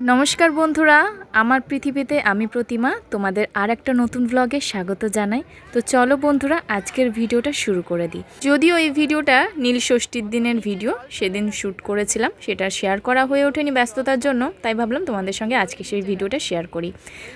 নমস্কার বন্ধুরা। আমার পৃথিবীতে আমি প্রতিমা তোমাদের আর একটা নতুন ব্লগে স্বাগত জানাই। তো চলো বন্ধুরা, আজকের ভিডিওটা শুরু করে দিই। যদিও এই ভিডিওটা নীল ষষ্ঠীর দিনের ভিডিও, সেদিন শ্যুট করেছিলাম, সেটা শেয়ার করা হয়ে ওঠেনি ব্যস্ততার জন্য, তাই ভাবলাম তোমাদের সঙ্গে আজকে সেই ভিডিওটা শেয়ার করি।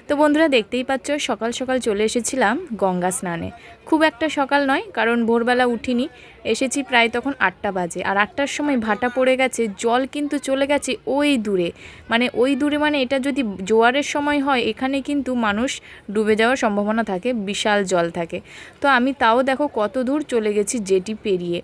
তো বন্ধুরা, দেখতেই পাচ্ছ, সকাল সকাল চলে এসেছিলাম গঙ্গা স্নানে। খুব একটা সকাল নয়, কারণ ভোরবেলা উঠিনি, এসেছি প্রায় তখন আটটা বাজে। আর আটটার সময় ভাটা পড়ে গেছে, জল কিন্তু চলে গেছে ওই দূরে। মানে ওই দূরে মানে এটা যদি জোয়ারের সময় হয়, এখানে কিন্তু মানুষ ডুবে যাওয়ার সম্ভাবনা থাকে, বিশাল জল থাকে। তো আমি তাও দেখো কত দূর চলে গেছি জেটি পেরিয়ে।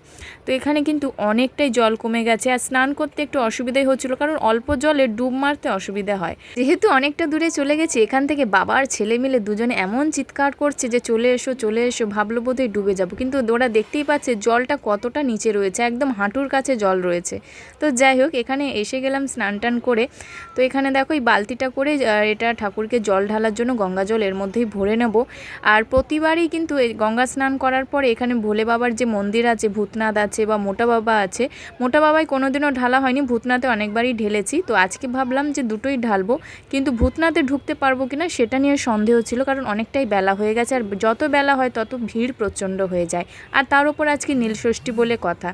তো এখানে কিন্তু অনেকটাই জল কমে গেছে আর স্নান করতে একটু অসুবিধাই হচ্ছিল, কারণ অল্প জলে ডুব মারতে অসুবিধা হয়। যেহেতু অনেকটা দূরে চলে গেছি, এখান থেকে বাবা আর ছেলে মিলে দুজনে এমন চিৎকার করছে যে, চলে এসো চলে এসো, ভাবলো বোধহয় ডুবে যাব। কিন্তু ওরা দেখতেই পাচ্ছে জলটা কতটা নিচে রয়েছে, একদম হাঁটুর কাছে জল রয়েছে। তো যাই হোক, এখানে এসে গেলাম স্নান টান করে। তো এখানে দেখো এই বালতিটা করে আহ, এটা ঠাকুরকে জল ঢালার জন্য গঙ্গা জল এর মধ্যেই ভরে নেব। আর প্রতিবারই কিন্তু এই গঙ্গা স্নান করার পরে এখানে ভোলে বাবার যে মন্দির আছে ভূতনাথ আছে বা মোটা বাবা আছে মোটা বাবাই কোনোদিনও ঢালা হয়নি ভূতনাথে অনেকবারই ঢেলেছি। তো আজকে ভাবলাম যে দুটোই ঢালবো কিন্তু ভূতনাথে ঢুকতে পারব কিনা সেটা নিয়ে সন্দেহ ছিল কারণ অনেকটাই বেলা হয়ে গেছে আর যত বেলা হয় তত ভিড় প্রচণ্ড হয়ে যায়। আর তার উপর আজকে নীলষষ্ঠী বলে কথা।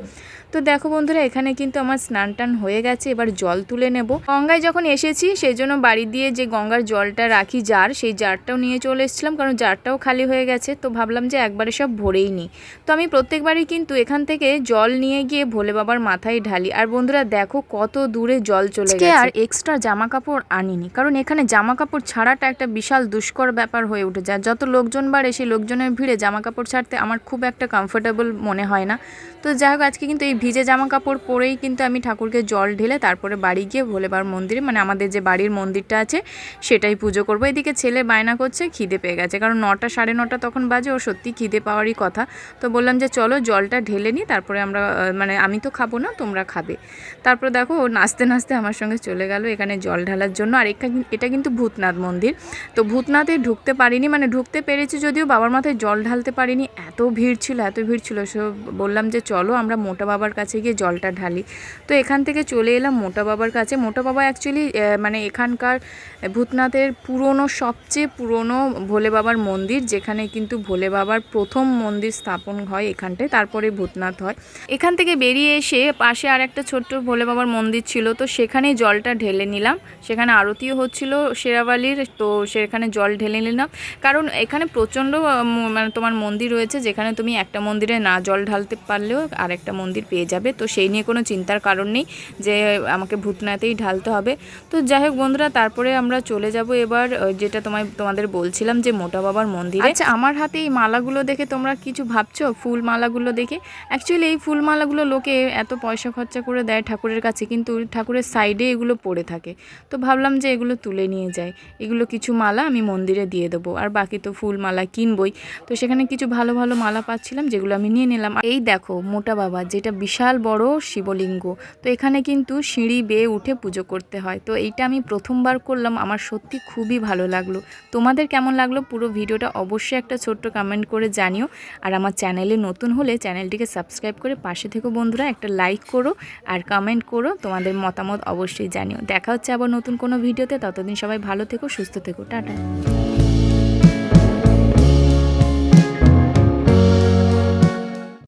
তো দেখো বন্ধুরা এখানে কিন্তু আমার স্নান টান হয়ে গেছে এবার জল তুলে নেব। গঙ্গায় যখন এসেছি সেই জন্য বাড়ি দিয়ে যে গঙ্গার জলটা রাখি জার সেই জারটাও নিয়ে চলে এসেছিলাম কারণ জারটাও খালি হয়ে গেছে। তো ভাবলাম যে একবারে সব ভরেই নিই। তো আমি প্রত্যেকবারই কিন্তু এখান থেকে জল নিয়ে গিয়ে ভোলে বাবার মাথায় ঢালি। আর বন্ধুরা দেখো কত দূরে জল চলে গেছে। আর এক্সট্রা জামা কাপড় আনিনি। কারণ এখানে জামা কাপড় ছাড়াটা একটা বিশাল দুষ্কর ব্যাপার হয়ে উঠে যায় যত লোকজন বাড়ে সেই লোকজনের ভিড়ে জামা কাপড় ছাড়তে আমার খুব একটা কমফোর্টেবল মনে হয় না। তো যাই হোক আজকে কিন্তু এই ভিজে জামা কাপড় পরেই কিন্তু আমি ঠাকুরকে জল ঢেলে তারপরে বাড়ি গিয়ে ভোলেবার মন্দিরে মানে আমাদের যে বাড়ির মন্দিরটা আছে সেটাই পুজো করব। এদিকে ছেলে বায়না করছে, খিদে পেয়ে গেছে। কারণ নটা, সাড়ে নটা তখন বাজে ও সত্যি খিদে পাওয়ারই কথা। তো বললাম যে, চলো জলটা ঢেলে নিই তারপরে আমরা মানে আমি তো খাব না, তোমরা খাবে। তারপরে দেখো, ও নাচতে নাচতে আমার সঙ্গে চলে গেল এখানে জল ঢালার জন্য। আর এটা কিন্তু ভূতনাথ মন্দির। তো ভূতনাথে ঢুকতে পারিনি মানে ঢুকতে পেরেছি যদিও, বাবার মাথায় জল ঢালতে পারিনি। এত ভিড় ছিল, এত ভিড় ছিল, সো বললাম যে, চলো আমরা মোটা বাবার কাছে গিয়ে জলটা ঢালি। তো এখান থেকে চলে এলাম মোটা বাবার কাছে। মোটা বাবা অ্যাকচুয়ালি মানে এখানকার ভূতনাথের পুরনো, সবচেয়ে পুরনো ভোলে বাবার মন্দির, যেখানে কিন্তু ভোলে বাবার প্রথম মন্দির স্থাপন হয় এখানটায়, তারপরে ভূতনাথ হয়। এখান থেকে বেরিয়ে এসে পাশে আর একটা ছোট্ট ভোলে বাবার মন্দির ছিল, তো সেখানেই জলটা ঢেলে নিলাম। সেখানে আরতিও হচ্ছিল শেরাবালির তো সেখানে জল ঢেলে নিলাম। কারণ এখানে প্রচণ্ড মানে তোমার মন্দির রয়েছে, যেখানে তুমি একটা মন্দিরে না জল ঢালতে পারলেও আর একটা মন্দির পেয়ে যাবে। তো সেই নিয়ে কোনো চিন্তার কারণ নেই যে আমাকে ভূতনাথেই ঢালতে হবে। তো যাই হোক বন্ধুরা, তারপরে আমরা চলে যাব এবার যেটা তোমায়, তোমাদের বলছিলাম যে মোটা বাবার মন্দির। আচ্ছা আমার হাতে এই মালাগুলো দেখে তোমরা কিছু ভাবছ? ফুল মালাগুলো দেখে? অ্যাকচুয়ালি এই ফুল মালাগুলো লোকে এত পয়সা খরচা করে দেয় ঠাকুরের কাছে, কিন্তু ঠাকুরের সাইডে এগুলো পড়ে থাকে। তো ভাবলাম যে এগুলো তুলে নিয়ে যাই। এগুলো কিছু মালা আমি মন্দিরে দিয়ে দেবো, আর বাকি তো ফুল মালা কিনবই। তো সেখানে কিছু ভালো ভালো মালা পাচ্ছিলাম, যেগুলো আমি নিয়ে নিলাম। এই দেখো, মোটা বাবা, যেটা বিশাল বড় শিবলিঙ্গ। তো এখানে কিন্তু সিঁড়ি বেয়ে উঠে পুজো করতে হয়। তো এইটা আমি প্রথমবার করলাম আমার সত্যি খুবই ভালো লাগল। তোমাদের কেমন লাগল পুরো ভিডিওটা অবশ্যই একটা ছোট্ট কমেন্ট করে জানিও। আর আমার চ্যানেলে নতুন হলে চ্যানেলটিকে সাবস্ক্রাইব করে পাশে থেকো বন্ধুরা, একটা লাইক করো আর কমেন্ট করো, তোমাদের মতামত অবশ্যই জানিও। দেখা হচ্ছে আবার নতুন কোনো ভিডিওতে, ততদিন সবাই ভালো থেকো, সুস্থ থেকো। টাটা।